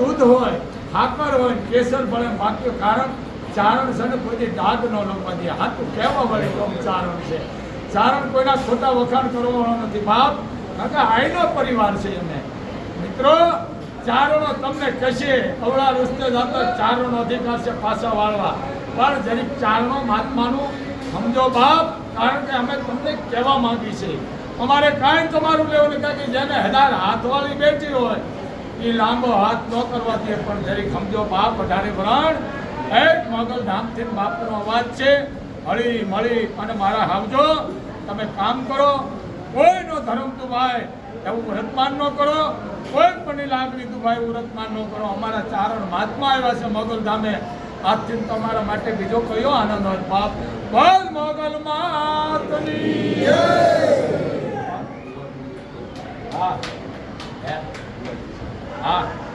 દૂધ હોય, ખાકર હોય, કેસર ભલે બાકી કારણ ચારણ છે ને કોઈથી દાગ ન લખવા દે. હાથું કહેવા વળે તો ચારણ છે? ચારણ કોઈના ખોટા વખાણ કરવાનો નથી. બાપ કારણ કે આઈનો પરિવાર છે એમને મિત્રો, ચારણો તમને કશે અવળા રસ્તે જતા ચારણો અધિકાર છે પાછા વાળવા. પણ જરીક ચારણો મહાત્માનું, સમજો બાપ, કારણ કે અમે તમને કહેવા માંગી છે અમારે કાંઈ તમારું લેવું નથી કે જેને હજાર હાથવાળી બેઠી હોય એ લાંબો હાથ ન કરવા દે પણ જરી સમજો બાપ અઢારે વરણ. એક મોગલ ધામથી બાપનો અવાજ છે. હળી મળી અને મારા હાવજો તમે કામ કરો. કોઈનો ધર્મ દુભાય એવું વ્રતમાન ન કરો. કોઈ પણ લાગણી દુભાય એવું વ્રતમાન ન કરો. અમારા ચારણ મહાત્મા આવ્યા છે મોગલ ધામે. આજથી તમારા માટે બીજો કયો આનંદ હોય? બાપ બોલ મોગલ માતની. હા. હે? હા હા બાપ